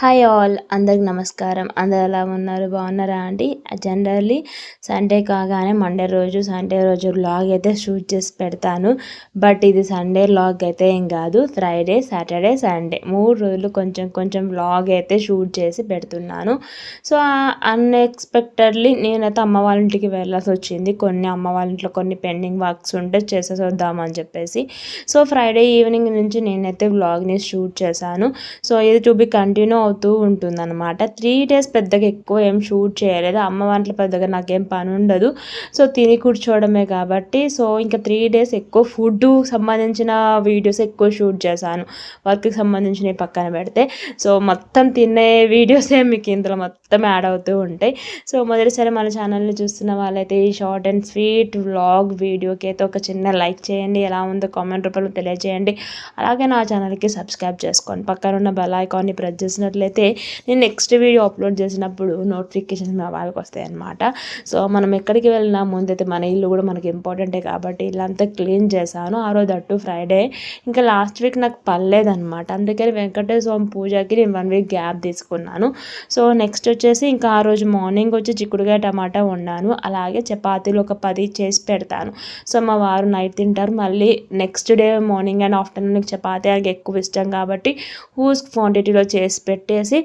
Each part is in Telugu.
హాయ్ ఆల్ అందరికి నమస్కారం. అందరు ఎలా ఉన్నారు? బాగున్నారా అండి? జనరల్లీ సండే కాగానే మండే రోజు సండే రోజు వ్లాగ్ అయితే షూట్ చేసి పెడతాను. బట్ ఇది సండే లాగ్ అయితే ఏం కాదు. ఫ్రైడే సాటర్డే సండే మూడు రోజులు కొంచెం కొంచెం లాగ్ అయితే షూట్ చేసి పెడుతున్నాను. సో అన్ఎక్స్పెక్టెడ్లీ నేనైతే అమ్మ వాళ్ళ ఇంటికి వెళ్ళాల్సి వచ్చింది. కొన్ని అమ్మ వాళ్ళ ఇంట్లో కొన్ని పెండింగ్ వర్క్స్ ఉంటే చేసేసి వద్దామని చెప్పేసి. సో ఫ్రైడే ఈవినింగ్ నుంచి నేనైతే వ్లాగ్ని షూట్ చేశాను. సో ఇది టు బి కంటిన్యూ అవుతూ ఉంటుందన్నమాట. త్రీ డేస్ పెద్దగా ఎక్కువ ఏం షూట్ చేయలేదు. అమ్మ వంటలు పెద్దగా నాకేం పని ఉండదు. సో తిని కూర్చోవడమే కాబట్టి సో ఇంకా త్రీ డేస్ ఎక్కువ ఫుడ్ సంబంధించిన వీడియోస్ ఎక్కువ షూట్ చేశాను. వర్క్కి సంబంధించినవి పక్కన పెడితే. సో మొత్తం తినే వీడియోసే మీకు ఇందులో మొత్తం యాడ్ అవుతూ ఉంటాయి. సో మొదటిసారి మన ఛానల్ని చూస్తున్న వాళ్ళైతే ఈ షార్ట్ అండ్ స్వీట్ వ్లాగ్ వీడియోకి అయితే ఒక చిన్న లైక్ చేయండి. ఎలా ఉందో కామెంట్ రూపంలో తెలియజేయండి. అలాగే నా ఛానల్కి సబ్స్క్రైబ్ చేసుకోండి. పక్కన ఉన్న బెల్ ఐకాన్ని ప్రెస్ చేసినట్లు చూసినట్లయితే నేను నెక్స్ట్ వీడియో అప్లోడ్ చేసినప్పుడు నోటిఫికేషన్స్ మా వాళ్ళకి వస్తాయి అనమాట సో మనం ఎక్కడికి వెళ్ళినా ముందైతే మన ఇల్లు కూడా మనకి ఇంపార్టెంటే కాబట్టి ఇల్లంతా క్లీన్ చేశాను. ఆ రోజు అటు ఫ్రైడే ఇంకా లాస్ట్ వీక్ నాకు పర్లేదనమాట అందుకని వెంకటేశ్వర స్వామి పూజకి నేను వన్ వీక్ గ్యాప్ తీసుకున్నాను. సో నెక్స్ట్ వచ్చేసి ఇంకా ఆ రోజు మార్నింగ్ వచ్చి చిక్కుడుకాయ టమాటా వండాను. అలాగే చపాతీలు ఒక పది చేసి పెడతాను. సో మా వారు నైట్ తింటారు. మళ్ళీ next day morning and afternoon chapati ఎక్కువ ఇష్టం కాబట్టి హూస్ క్వాంటిటీలో చేసి పెట్టి పెట్టేసి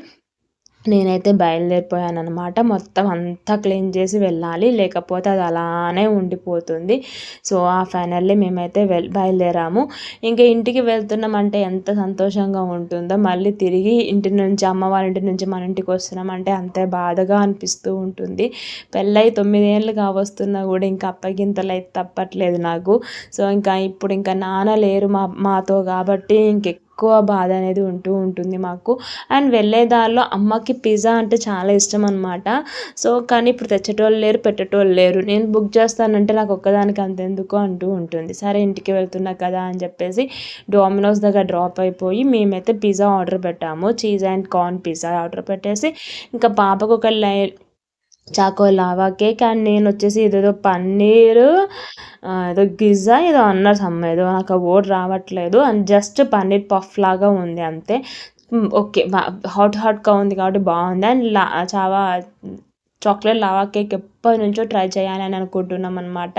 నేనైతే బయలుదేరిపోయాను అనమాట మొత్తం అంతా క్లీన్ చేసి వెళ్ళాలి. లేకపోతే అది అలానే ఉండిపోతుంది. సో ఆ ఫైనల్లీ మేమైతే వెల్ బయలుదేరాము. ఇంకా ఇంటికి వెళ్తున్నామంటే ఎంత సంతోషంగా ఉంటుందో మళ్ళీ తిరిగి ఇంటి నుంచి అమ్మ వాళ్ళ ఇంటి నుంచి మన ఇంటికి వస్తున్నామంటే అంతే బాధగా అనిపిస్తూ ఉంటుంది. పెళ్ళై తొమ్మిదేళ్ళు కావస్తున్నా కూడా ఇంకా అప్పగింతలు అయితే తప్పట్లేదు నాకు. సో ఇంకా ఇప్పుడు ఇంకా నాన్న లేరు మా మాతో కాబట్టి ఇంకె ఎక్కువ బాధ అనేది ఉంటూ ఉంటుంది మాకు. అండ్ వెళ్ళే దారిలో అమ్మకి పిజ్జా అంటే చాలా ఇష్టం అనమాట సో కానీ ఇప్పుడు తెచ్చేటోళ్ళు లేరు పెట్టేటోళ్ళు లేరు. నేను బుక్ చేస్తానంటే నాకు ఒక్కదానికి అంతెందుకు అంటూ ఉంటుంది. సరే ఇంటికి వెళ్తున్నా కదా అని చెప్పేసి డోమినోస్ దగ్గర డ్రాప్ అయిపోయి మేమైతే పిజ్జా ఆర్డర్ పెట్టాము. Cheese and corn pizza order పెట్టేసి ఇంకా పాపకు ఒక లై చాకో లావా కేక్ అండ్ నేను వచ్చేసి ఇదేదో పన్నీరు ఏదో గిజ్జా ఏదో అన్నారు సమ్మ ఏదో నాకు ఓట్ రావట్లేదు. అండ్ జస్ట్ పన్నీర్ పఫ్ లాగా ఉంది అంతే. ఓకే హాట్ హాట్గా ఉంది కాబట్టి బాగుంది. And law Chhaava chocolate lava cake ఎప్పటి నుంచో ట్రై చేయాలని అనుకుంటున్నాం అనమాట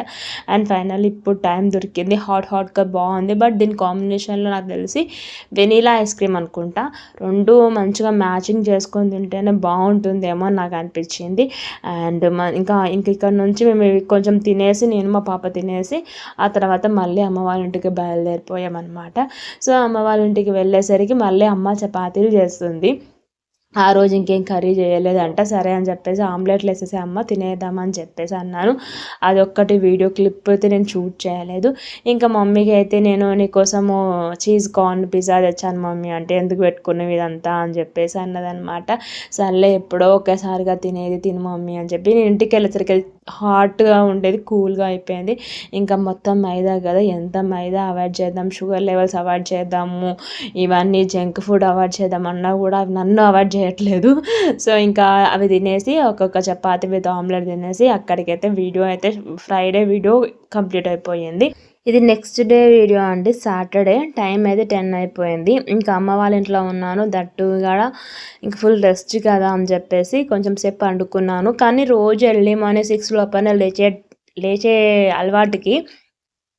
అండ్ ఫైనల్ ఇప్పుడు టైం దొరికింది. హాట్ హాట్గా బాగుంది. బట్ దీని కాంబినేషన్లో నాకు తెలిసి వెనీలా ఐస్ క్రీమ్ అనుకుంటా. రెండు మంచిగా మ్యాచింగ్ చేసుకొని తింటేనే బాగుంటుందేమో నాకు అనిపించింది. అండ్ ఇంకా ఇంక ఇక్కడ నుంచి మేము కొంచెం తినేసి నేను మా పాప తినేసి ఆ తర్వాత మళ్ళీ అమ్మ వాళ్ళ ఇంటికి బయలుదేరిపోయామన్నమాట. సో అమ్మ వాళ్ళ ఇంటికి వెళ్ళేసరికి మళ్ళీ అమ్మ చపాతీలు చేస్తుంది. ఆ రోజు ఇంకేం కర్రీ చేయలేదంట సరే అని చెప్పేసి ఆమ్లెట్లు వేసేసి అమ్మ తినేద్దామని చెప్పేసి అన్నాను. అదొక్కటి వీడియో క్లిప్ అయితే నేను షూట్ చేయలేదు. ఇంకా మమ్మీకి అయితే నేను నీకోసము చీజ్ కార్న్ పిజ్జా తెచ్చాను మమ్మీ అంటే ఎందుకు పెట్టుకునేవి ఇదంతా అని చెప్పేసి అన్నదనమాట. సర్లే ఎప్పుడో ఒకేసారిగా తినేది తిను మమ్మీ అని చెప్పి నేను ఇంటికి వెళ్ళేసరికి హాట్గా ఉండేది కూల్గా అయిపోయింది. ఇంకా మొత్తం మైదా కదా ఎంత మైదా అవాయిడ్ చేద్దాం షుగర్ లెవెల్స్ అవాయిడ్ చేద్దాము ఇవన్నీ జంక్ ఫుడ్ అవాయిడ్ చేద్దాం అన్నా కూడా నన్ను అవాయిడ్ చేయట్లేదు. సో ఇంకా అవి తినేసి ఒక్కొక్క చపాతి విత్ ఆమ్లెట్ తినేసి అక్కడికైతే వీడియో అయితే ఫ్రైడే వీడియో కంప్లీట్ అయిపోయింది. ఇది నెక్స్ట్ డే వీడియో అండి. సాటర్డే టైం అయితే టెన్ అయిపోయింది. ఇంకా అమ్మ వాళ్ళ ఇంట్లో ఉన్నాను. దట్టు కూడా ఇంకా ఫుల్ రెస్ట్ కదా అని చెప్పేసి కొంచెం సేపు పండుకున్నాను. కానీ రోజు ఎర్లీ మార్నింగ్ సిక్స్ లోపల లేచే లేచే అలవాటుకి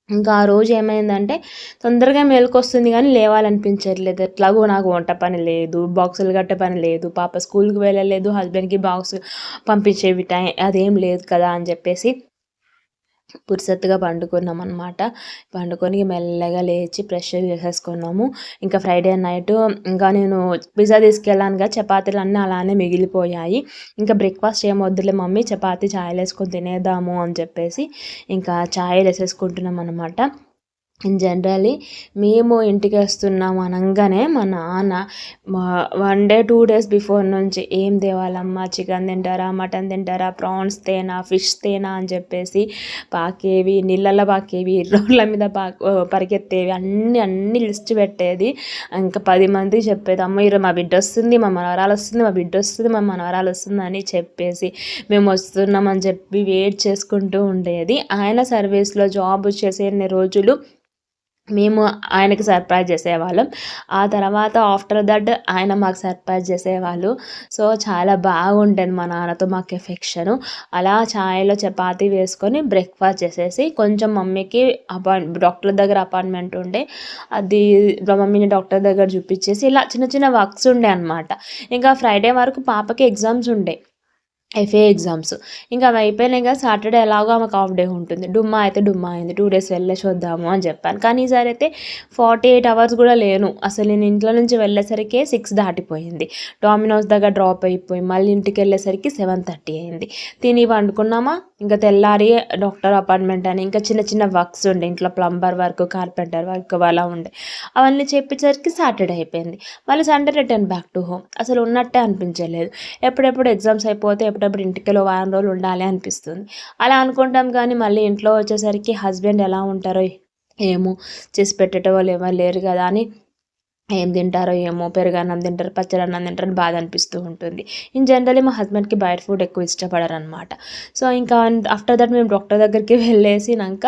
ఇంకా ఆ రోజు ఏమైందంటే తొందరగా మేలుకొస్తుంది కానీ లేవాలనిపించట్లేదు. ఎట్లాగో నాకు వంట పని లేదు బాక్సులు కట్టే పని లేదు పాప స్కూల్కి వెళ్ళలేదు హస్బెండ్కి బాక్స్ పంపించేవి టైం అదేం లేదు కదా అని చెప్పేసి పురుసత్తుగా పండుకున్నాం అనమాట పండుకొని మెల్లగా లేచి ఫ్రెష్గా చేసేసుకున్నాము. ఇంకా ఫ్రైడే నైట్ ఇంకా నేను పిజ్జా తీసుకెళ్ళానుగా చపాతీలు అన్నీ అలానే మిగిలిపోయాయి. ఇంకా బ్రేక్ఫాస్ట్ ఏం వద్దులే మమ్మీ చపాతీ ఛాయలు వేసుకొని తినేద్దాము అని చెప్పేసి ఇంకా ఛాయలు వేసేసుకుంటున్నాం అనమాట ఇన్ జనరలీ మేము ఇంటికి వస్తున్నాం అనగానే మా నాన్న one day two days before నుంచి ఏం తేవాలమ్మా? చికెన్ తింటారా? మటన్ తింటారా? ప్రాన్స్ తేనా? ఫిష్ తేనా? అని చెప్పేసి పాకేవి నీళ్ళల్లో పాకేవి రోడ్ల మీద పా పరిగెత్తేవి అన్నీ అన్నీ లిస్ట్ పెట్టేది. ఇంకా పది మంది చెప్పేది అమ్మ ఈరోజు మా బిడ్డ వస్తుంది మా మనవరాలు వస్తుంది మా బిడ్డ వస్తుంది మా మనవరాలు వస్తుంది అని చెప్పేసి మేము వస్తున్నామని చెప్పి వెయిట్ చేసుకుంటూ ఉండేది. ఆయన సర్వీస్లో జాబ్ చేసే రోజులు? మేము ఆయనకి సర్ప్రైజ్ చేసేవాళ్ళం. ఆ తర్వాత ఆఫ్టర్ దట్ ఆయన మాకు సర్ప్రైజ్ చేసేవాళ్ళు. సో చాలా బాగుంటుంది మా నాన్నతో మాకు ఎఫెక్షను అలా ఛాయ్లో చపాతీ వేసుకొని బ్రేక్ఫాస్ట్ చేసేసి కొంచెం మమ్మీకి అపాయింట్ డాక్టర్ దగ్గర అపాయింట్మెంట్ ఉండే. అది మమ్మీని డాక్టర్ దగ్గర చూపించేసి ఇలా చిన్న చిన్న వర్క్స్ ఉండే అనమాట ఇంకా ఫ్రైడే వరకు పాపకి ఎగ్జామ్స్ ఉండే. ఎఫ్ఏ ఎగ్జామ్స్ ఇంకా అవి అయిపోయినాయి సాటర్డే ఎలాగో ఆమెకు హాఫ్ డే ఉంటుంది. డుమ్మా అయితే డుమ్మా అయింది. టూ డేస్ వెళ్ళేసి వద్దాము అని చెప్పాను. కానీ ఈసారి అయితే ఫార్టీ ఎయిట్ అవర్స్ కూడా లేను. అసలు నేను ఇంట్లో నుంచి వెళ్ళేసరికి సిక్స్ దాటిపోయింది. డామినోస్ దగ్గర డ్రాప్ అయిపోయి మళ్ళీ ఇంటికి వెళ్ళేసరికి సెవెన్ థర్టీ అయింది. తిని పండుకున్నామా? ఇంకా తెల్లారి డాక్టర్ అపాయింట్మెంట్ అని ఇంకా చిన్న చిన్న వర్క్స్ ఉండే. ఇంట్లో ప్లంబర్ వర్క్ కార్పెంటర్ వర్క్ అలా ఉండే. అవన్నీ చెప్పేసరికి సాటర్డే అయిపోయింది. మళ్ళీ Sunday return back to home అసలు ఉన్నట్టే అనిపించలేదు. ఎప్పుడెప్పుడు ఎగ్జామ్స్ అయిపోతే ఎప్పుడు ఎప్పుడెప్పుడు ఇంటికి వారం రోజులు ఉండాలి అనిపిస్తుంది. అలా అనుకుంటాం కానీ మళ్ళీ ఇంట్లో వచ్చేసరికి హస్బెండ్ ఎలా ఉంటారో ఏమో చేసి పెట్టేట వాళ్ళు ఎవరు లేరు కదా అని ఏం తింటారో ఏమో పెరుగన్నం తింటారు పచ్చడి అన్నం తింటారు బాధ అనిపిస్తూ ఉంటుంది. ఇన్ జనరలీ మా హస్బెండ్కి బయట ఫుడ్ ఎక్కువ ఇష్టపడరు అనమాట సో ఇంకా ఆఫ్టర్ దట్ మేము డాక్టర్ దగ్గరికి వెళ్ళేసినాక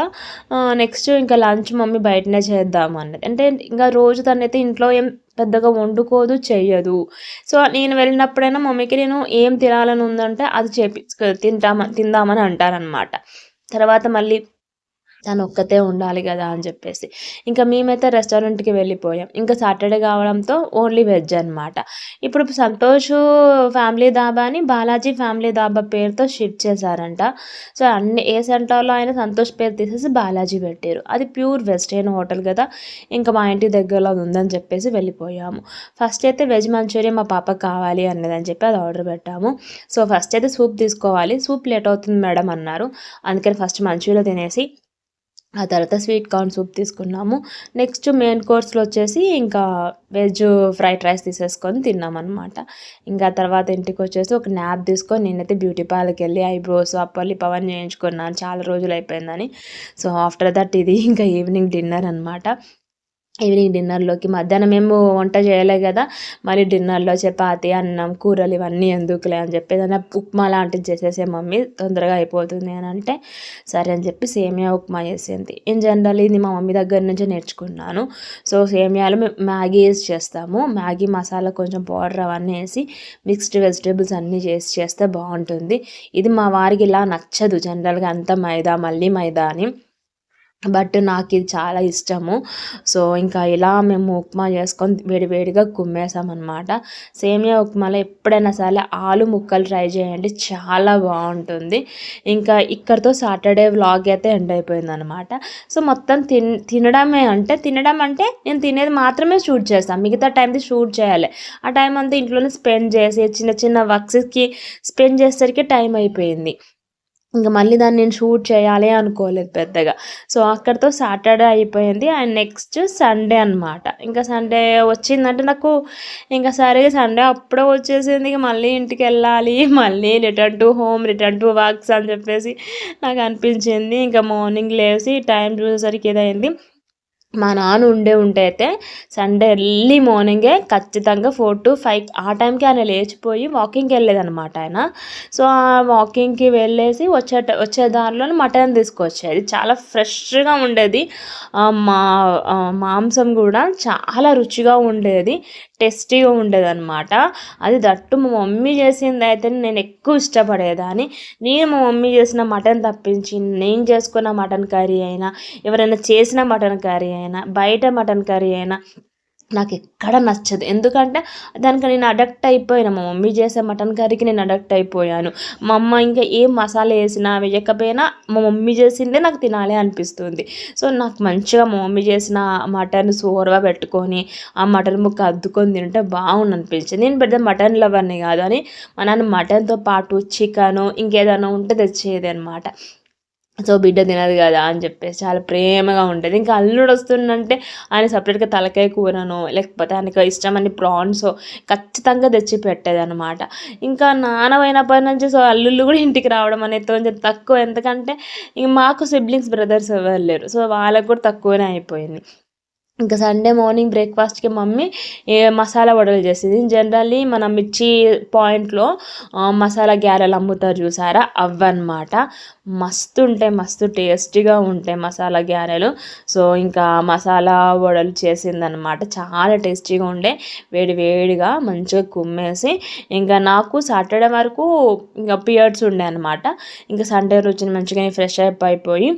నెక్స్ట్ ఇంకా లంచ్ మమ్మీ బయటనే చేద్దాం అన్నది. అంటే ఇంకా రోజు తనైతే ఇంట్లో ఏం పెద్దగా వండుకోదు చెయ్యదు. సో నేను వెళ్ళినప్పుడైనా మమ్మీకి నేను ఏం తినాలని ఉందంటే అది చేపి తింటామని తిందామని అంటారనమాట తర్వాత మళ్ళీ తను ఒక్కతే ఉండాలి కదా అని చెప్పేసి. ఇంకా మేమైతే రెస్టారెంట్కి వెళ్ళిపోయాం. ఇంకా సాటర్డే కావడంతో ఓన్లీ వెజ్ అనమాట ఇప్పుడు సంతోష్ ఫ్యామిలీ దాబాని బాలాజీ ఫ్యామిలీ దాబా పేరుతో షిఫ్ట్ చేశారంట. సో అన్ని ఏ సెంటర్లో అయినా సంతోష్ పేరు తీసేసి బాలాజీ పెట్టారు. అది ప్యూర్ వెజిటేరియన్ హోటల్ కదా. ఇంకా మా ఇంటి దగ్గరలో ఉందని చెప్పేసి వెళ్ళిపోయాము. ఫస్ట్ అయితే వెజ్ మంచూరియా మా పాపకు కావాలి అన్నదని చెప్పి అది ఆర్డర్ పెట్టాము. సో ఫస్ట్ అయితే సూప్ తీసుకోవాలి. సూప్ లేట్ అవుతుంది మేడం అన్నారు. అందుకని ఫస్ట్ మంచూరియా తినేసి ఆ తర్వాత స్వీట్ కార్న్ సూప్ తీసుకున్నాము. నెక్స్ట్ మెయిన్ కోర్స్లో వచ్చేసి ఇంకా వెజ్ ఫ్రైడ్ రైస్ తీసేసుకొని తిన్నామన్నమాట. ఇంకా తర్వాత ఇంటికి వచ్చేసి ఒక న్యాప్ తీసుకొని నేనైతే బ్యూటీ పార్లర్కి వెళ్ళి ఐబ్రోస్ అప్పల్లి పవన్ చేయించుకున్నాను చాలా రోజులు అయిపోయిందని. సో ఆఫ్టర్ దట్ ఇది ఇంకా ఈవినింగ్ డిన్నర్ అనమాట ఈవినింగ్ డిన్నర్లోకి మధ్యాహ్నం మేము వంట చేయలే కదా మరి డిన్నర్లో చపాతి అన్నం కూరలు ఇవన్నీ ఎందుకులే అని చెప్పి ఏదైనా ఉప్మా లాంటిది చేసేసే మమ్మీ తొందరగా అయిపోతుంది అని అంటే సరే అని చెప్పి సేమియా ఉప్మా చేసింది. ఇన్ జనరల్ ఇది మా మమ్మీ దగ్గర నుంచి నేర్చుకున్నాను. సో సేమియాలు మ్యాగీ వేసి చేస్తాము. మ్యాగీ మసాలా కొంచెం పౌడర్ అవన్నీ వేసి మిక్స్డ్ వెజిటేబుల్స్ అన్నీ చేసి చేస్తే బాగుంటుంది. ఇది మా వారికి ఇలా నచ్చదు జనరల్గా అంత మైదా మళ్ళీ మైదా అని బట్ నాకు ఇది చాలా ఇష్టము. సో ఇంకా ఇలా మేము ఉప్మా చేసుకొని వేడివేడిగా కుమ్మేసామన్నమాట. సేమియా ఉప్మాలో ఎప్పుడైనా సరే ఆలు ముక్కలు ట్రై చేయండి చాలా బాగుంటుంది. ఇంకా ఇక్కడితో సాటర్డే వ్లాగ్ అయితే ఎండ్ అయిపోయిందనమాట సో మొత్తం తిన్ తినడమే అంటే తినడం అంటే నేను తినేది మాత్రమే షూట్ చేస్తాను. మిగతా టైంది షూట్ చేయాలి. ఆ టైం అంతా ఇంట్లోనే స్పెండ్ చేసి చిన్న చిన్న వర్క్స్కి స్పెండ్ చేసేసరికి టైం అయిపోయింది. ఇంకా మళ్ళీ దాన్ని నేను షూట్ చేయాలి అనుకోలేదు పెద్దగా. సో అక్కడితో సాటర్డే అయిపోయింది. అండ్ నెక్స్ట్ సండే అనమాట ఇంకా సండే వచ్చిందంటే నాకు ఇంకా సరే సండే అప్పుడే వచ్చేసింది. ఇక మళ్ళీ ఇంటికి వెళ్ళాలి మళ్ళీ return to home return to works అని చెప్పేసి నాకు అనిపించింది. ఇంకా మార్నింగ్ లేచి టైం చూసేసరికి ఏదైంది మా నాన్న ఉండే ఉంటే అయితే సండే ఎర్లీ మార్నింగే ఖచ్చితంగా ఫోర్ టు ఫైవ్ ఆ టైంకి ఆయన లేచిపోయి వాకింగ్కి వెళ్ళేదనమాట ఆయన. సో ఆ వాకింగ్కి వెళ్ళేసి వచ్చే వచ్చే దారిలో మటన్ తీసుకొచ్చేది. చాలా ఫ్రెష్గా ఉండేది. మా మాంసం కూడా చాలా రుచిగా ఉండేది. టేస్టీగా ఉండేది అనమాట అది దట్టు మా మమ్మీ చేసింది అయితే నేను ఎక్కువ ఇష్టపడేదాన్ని. నేను మా మమ్మీ చేసిన మటన్ తప్పించి నేను చేసుకున్న మటన్ కర్రీ అయినా ఎవరైనా చేసిన మటన్ కర్రీ అయినా బయట మటన్ కర్రీ అయినా నాకు ఎక్కడ నచ్చదు. ఎందుకంటే దానికి నేను అడక్ట్ అయిపోయాను మా మమ్మీ చేసే మటన్ కర్రీకి నేను అడక్ట్ అయిపోయాను. మా అమ్మ ఇంకా ఏం మసాలా వేసినా వేయకపోయినా మా మమ్మీ చేసిందే నాకు తినాలి అనిపిస్తుంది. సో నాకు మంచిగా మా మమ్మీ చేసిన మటన్ సోరగా పెట్టుకొని ఆ మటన్ ముక్క అద్దుకొని తింటే బాగుంది అనిపించింది. నేను పెద్ద మటన్ లవర్ని కాదు అని మా నాన్న మటన్తో పాటు చికెను ఇంకేదైనా ఉంటే తెచ్చేది అనమాట సో బిడ్డ తినదు కదా అని చెప్పేసి చాలా ప్రేమగా ఉంటుంది. ఇంకా అల్లుడు వస్తుందంటే ఆయన సపరేట్గా తలకాయ కూరను లేకపోతే ఆయనకు ఇష్టమని ప్రాన్స్ ఖచ్చితంగా తెచ్చి పెట్టేది అనమాట ఇంకా నానమైనప్పటి నుంచి సో అల్లుళ్ళు కూడా ఇంటికి రావడం అనేది కొంచెం తక్కువ. ఎందుకంటే ఇంక మాకు సిబ్లింగ్స్ బ్రదర్స్ ఎవరు లేరు. సో వాళ్ళకు కూడా తక్కువనే అయిపోయింది. ఇంకా సండే మార్నింగ్ బ్రేక్ఫాస్ట్కి మమ్మీ మసాలా వడలు చేసింది. జనరల్లీ మన మిర్చి పాయింట్లో మసాలా గ్యారెలు అమ్ముతారు చూసారా? అవన్నమాట మస్తు ఉంటాయి మస్తు టేస్టీగా ఉంటాయి మసాలా గ్యారెలు సో ఇంకా మసాలా వడలు చేసిందనమాట చాలా టేస్టీగా ఉండే. వేడి వేడిగా మంచిగా కుమ్మేసి ఇంకా నాకు సాటర్డే వరకు ఇంకా పియర్డ్స్ ఉండే అనమాట ఇంకా సండే రోజున మంచిగా ఫ్రెష్ అప్ అయిపోయి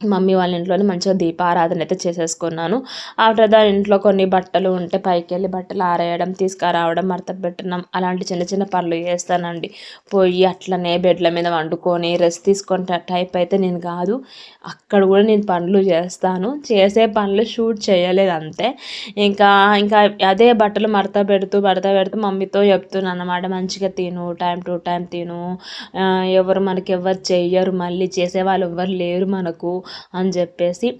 మమ్మీ వాళ్ళ ఇంట్లోనే మంచిగా దీపారాధన అయితే చేసేసుకున్నాను. ఆఫ్టర్ దాని ఇంట్లో కొన్ని బట్టలు ఉంటే పైకి వెళ్ళి బట్టలు ఆరేయడం తీసుకురావడం మడత పెట్టడం అలాంటి చిన్న చిన్న పనులు చేస్తానండి. పోయి అట్లనే బెడ్ల మీద వండుకొని రెస్ట్ తీసుకునే టైప్ అయితే నేను కాదు. అక్కడ కూడా నేను పనులు చేస్తాను. చేసే పనులు షూట్ చేయలేదు అంతే. ఇంకా ఇంకా అదే బట్టలు మడత పెడుతూ మడత పెడుతూ మమ్మీతో చెప్తున్నాను అన్నమాట. మంచిగా తిను టైం టు టైం తిను. ఎవరు మనకి ఎవరు చెయ్యరు. మళ్ళీ చేసేవాళ్ళు ఎవరు లేరు మనకు. అని చెప్పేసి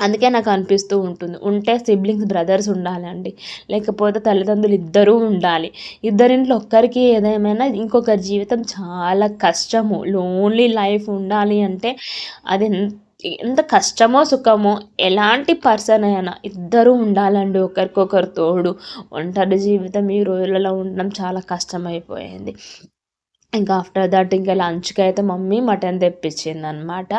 అందుకే నాకు అనిపిస్తూ ఉంటుంది. ఉంటే సిబ్లింగ్స్ బ్రదర్స్ ఉండాలండి. లేకపోతే తల్లిదండ్రులు ఇద్దరూ ఉండాలి. ఇద్దరింట్లో ఒక్కరికి ఏదేమైనా ఇంకొకరి జీవితం చాలా కష్టము. లోన్లీ లైఫ్ ఉండాలి అంటే అది ఎంత కష్టమో సుఖమో ఎలాంటి పర్సన్ అయినా ఇద్దరూ ఉండాలండి. ఒకరికొకరు తోడు ఒంటరి జీవితం ఈ రోజులలో ఉండడం చాలా కష్టమైపోయింది. ఇంకా ఆఫ్టర్ దట్ ఇంకా లంచ్కి అయితే మమ్మీ మటన్ తెప్పించింది అనమాట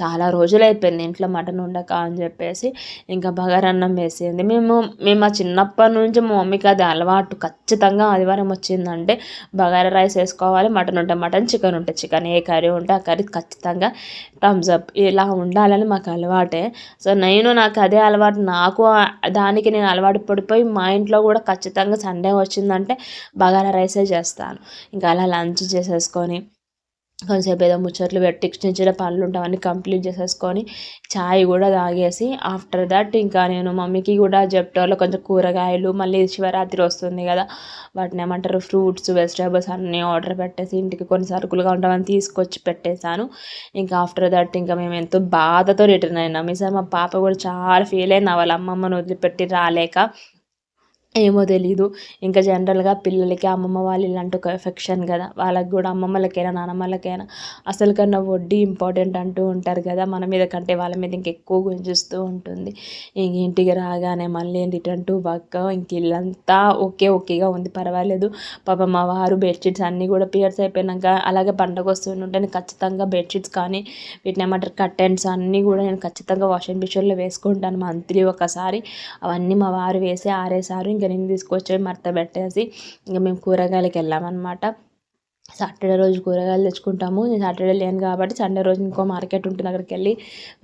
చాలా రోజులు అయిపోయింది ఇంట్లో మటన్ ఉండక అని చెప్పేసి ఇంకా బగారన్నం వేసింది. మేము మేము ఆ చిన్నప్పటి నుంచి మా మమ్మీకి అది అలవాటు. ఖచ్చితంగా ఆదివారం వచ్చిందంటే బగారా రైస్ వేసుకోవాలి మటన్ ఉంటే మటన్ చికెన్ ఉంటే చికెన్ ఏ కర్రీ ఉంటే ఆ కర్రీ ఖచ్చితంగా థమ్స్ అప్ ఇలా ఉండాలని మాకు అలవాటే. సో నేను నాకు అదే అలవాటు. నాకు దానికి నేను అలవాటు పడిపోయి మా ఇంట్లో కూడా ఖచ్చితంగా సండే వచ్చిందంటే బగారా రైసే చేస్తాను. ఇంకా అలా లంచ్ చేసేసుకొని కొంచెంసేపు ఏదో ముచ్చట్లు పెట్టి చిన్న చిన్న పనులు ఉంటావన్నీ కంప్లీట్ చేసేసుకొని ఛాయ్ కూడా తాగేసి ఆఫ్టర్ దట్ ఇంకా నేను మమ్మీకి కూడా జెప్టోలో కొంచెం కూరగాయలు మళ్ళీ శివరాత్రి వస్తుంది కదా వాటిని ఏమంటారు ఫ్రూట్స్ వెజిటేబుల్స్ అన్నీ ఆర్డర్ పెట్టేసి ఇంటికి కొన్ని సరుకులుగా ఉంటామని తీసుకొచ్చి పెట్టేశాను. ఇంకా ఆఫ్టర్ దట్ ఇంకా మేము ఎంతో బాధతో రిటర్న్ అయినాం. ఈసారి మా పాప కూడా చాలా ఫీల్ అయినా వాళ్ళ అమ్మమ్మను వదిలిపెట్టి రాలేక ఏమో తెలీదు. ఇంకా జనరల్గా పిల్లలకి అమ్మమ్మ వాళ్ళు ఇలాంటి ఒక ఎఫెక్షన్ కదా. వాళ్ళకి కూడా అమ్మమ్మలకైనా నానమ్మలకైనా అసలు కన్నా వడ్డీ ఇంపార్టెంట్ అంటూ ఉంటారు కదా. మన మీద కంటే వాళ్ళ మీద ఇంకెక్కువ గుంజిస్తూ ఉంటుంది. ఇంటికి రాగానే మళ్ళీ రిటర్న్ టు వర్క్ ఇంక ఇల్లంతా ఓకే ఓకేగా ఉంది. పర్వాలేదు. పాప మా వారు బెడ్షీట్స్ అన్నీ కూడా పియర్స్ అయిపోయినాక అలాగే పండగ వస్తుంటే నేను ఖచ్చితంగా బెడ్షీట్స్ కానీ వీటిని ఏమంటారు కర్టెన్స్ అన్నీ కూడా నేను ఖచ్చితంగా వాషింగ్ మిషన్లో వేసుకుంటాను మంత్లీ ఒకసారి. అవన్నీ మా వారు వేసి ఆరేసారు. ఇంకా నేను తీసుకొచ్చి మడత పెట్టేసి ఇంకా మేము కూరగాయలకి వెళ్ళామన్నమాట. సాటర్డే రోజు కూరగాయలు తెచ్చుకుంటాము. నేను సాటర్డే లేను కాబట్టి సండే రోజు ఇంకో మార్కెట్ ఉంటుంది. అక్కడికి వెళ్ళి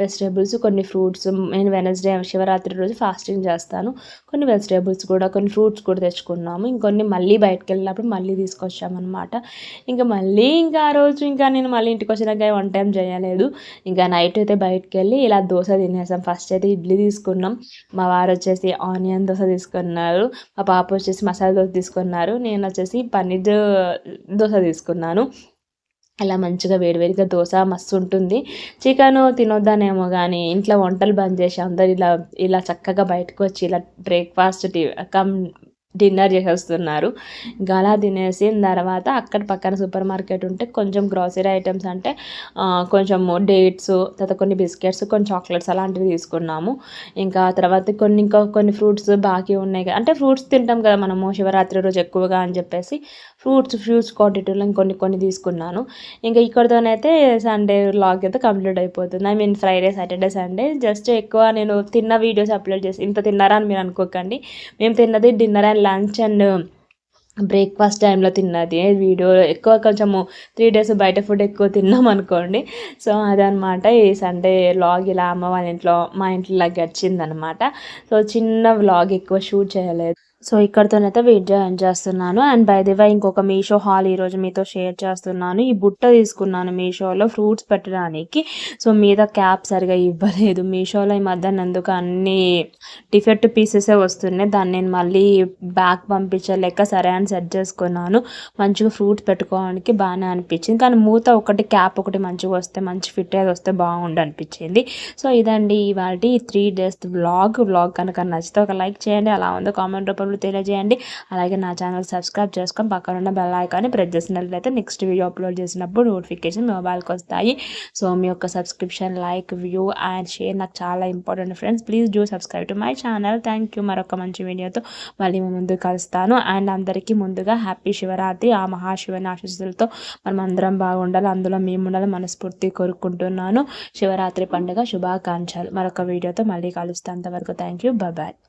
వెజిటేబుల్స్ కొన్ని ఫ్రూట్స్ నేను వెనస్డే శివరాత్రి రోజు ఫాస్టింగ్ చేస్తాను. కొన్ని వెజిటేబుల్స్ కూడా కొన్ని ఫ్రూట్స్ కూడా తెచ్చుకున్నాము. ఇంకొన్ని మళ్ళీ బయటకు వెళ్ళినప్పుడు మళ్ళీ తీసుకొచ్చామన్నమాట. ఇంకా మళ్ళీ ఇంకా ఆ రోజు ఇంకా నేను మళ్ళీ ఇంటికి వచ్చినాక వన్ టైం చేయలేదు. ఇంకా నైట్ అయితే బయటకు వెళ్ళి ఇలా దోశ తినేసాం. ఫస్ట్ అయితే ఇడ్లీ తీసుకున్నాం. మా వారు వచ్చేసి ఆనియన్ దోశ తీసుకున్నారు. మా పాప వచ్చేసి మసాలా దోశ తీసుకున్నారు. నేను వచ్చేసి పన్నీర్ దోశ తీసుకున్నాను తీసుకున్నాను. అలా మంచిగా వేడివేడిగా దోశ మస్తు ఉంటుంది. చికెన్ తినొద్దానేమో కానీ ఇంట్లో వంటలు బంద్ చేసి అందరు ఇలా ఇలా చక్కగా బయటకు వచ్చి ఇలా బ్రేక్ఫాస్ట్ కమ్ డిన్నర్ చేసేస్తున్నారు. ఇంకా అలా తినేసిన తర్వాత అక్కడ పక్కన సూపర్ మార్కెట్ ఉంటే కొంచెం గ్రాసరీ ఐటమ్స్ అంటే కొంచెం డేట్స్ తర్వాత కొన్ని బిస్కెట్స్ కొన్ని చాక్లెట్స్ అలాంటివి తీసుకున్నాము. ఇంకా తర్వాత కొన్ని ఇంకా కొన్ని ఫ్రూట్స్ బాకీ ఉన్నాయి. అంటే ఫ్రూట్స్ తింటాం కదా మనము శివరాత్రి రోజు ఎక్కువగా అని చెప్పేసి ఫ్రూట్స్ ఫ్రూట్స్ క్వాంటిటీలో ఇంకొన్ని కొన్ని తీసుకున్నాను. ఇంకా ఇక్కడితోనైతే సండే లాగ్ అయితే కంప్లీట్ అయిపోతుంది. I mean Friday Saturday Sunday just ఎక్కువ నేను తిన్న వీడియోస్ అప్లోడ్ చేసి ఇంత తిన్నారా అని మీరు అనుకోకండి. మేము తిన్నది dinner and lunch and breakfast టైంలో తిన్నది. వీడియో ఎక్కువ కొంచెము త్రీ డేస్ బయట ఫుడ్ ఎక్కువ తిన్నాం అనుకోండి. సో అదనమాట. ఈ సండే వ్లాగ్ ఇలా అమ్మ వాళ్ళ ఇంట్లో మా ఇంట్లో గడిచిందనమాట. సో చిన్న వ్లాగ్ ఎక్కువ షూట్ చేయలేదు. సో ఇక్కడితోనైతే వెయిట్ జాయిన్ చేస్తున్నాను. అండ్ బై ది వై ఇంకొక మీషో హాల్ ఈరోజు మీతో షేర్ చేస్తున్నాను. ఈ బుట్ట తీసుకున్నాను మీషోలో ఫ్రూట్స్ పెట్టడానికి. సో మీద క్యాప్ సరిగా ఇవ్వలేదు. మీషోలో ఈ మధ్య ఎందుకు అన్ని డిఫెక్ట్ పీసెసే వస్తున్నాయి. దాన్ని నేను మళ్ళీ బ్యాక్ పంపించలేక సరే అని సెట్ చేసుకున్నాను. మంచిగా ఫ్రూట్స్ పెట్టుకోవడానికి బాగానే అనిపించింది. కానీ మూత ఒకటి క్యాప్ ఒకటి మంచిగా వస్తే మంచి ఫిట్ అయితే వస్తే బాగుండు అనిపించింది. సో ఇదండి ఇవాళ త్రీ డేస్ బ్లాగ్ బ్లాగ్ కనుక నచ్చితే ఒక లైక్ చేయండి. అలా ఉందో. కామెంట్ రూపంలో కామెంట్లో తెలియజేయండి. అలాగే నా ఛానల్ సబ్స్క్రైబ్ చేసుకొని పక్కన ఉన్న బెల్ ఐకాన్ని ప్రెస్ చేసినట్లయితే నెక్స్ట్ వీడియో అప్లోడ్ చేసినప్పుడు నోటిఫికేషన్ మొబైల్కి వస్తాయి. సో మీ యొక్క subscription like view and share నాకు చాలా important friends please do subscribe to my channel thank you మరొక మంచి వీడియోతో మళ్ళీ ముందు కలుస్తాను. అండ్ అందరికీ ముందుగా హ్యాపీ శివరాత్రి. ఆ మహాశివని ఆశీస్సులతో మనం అందరం బాగుండాలి. అందులో మేము ఉండాలి మనస్ఫూర్తి కోరుకుంటున్నాను. శివరాత్రి పండుగ శుభాకాంక్షలు. మరొక వీడియోతో మళ్ళీ కలుస్తాను. అంతవరకు థ్యాంక్ యూ బాయ్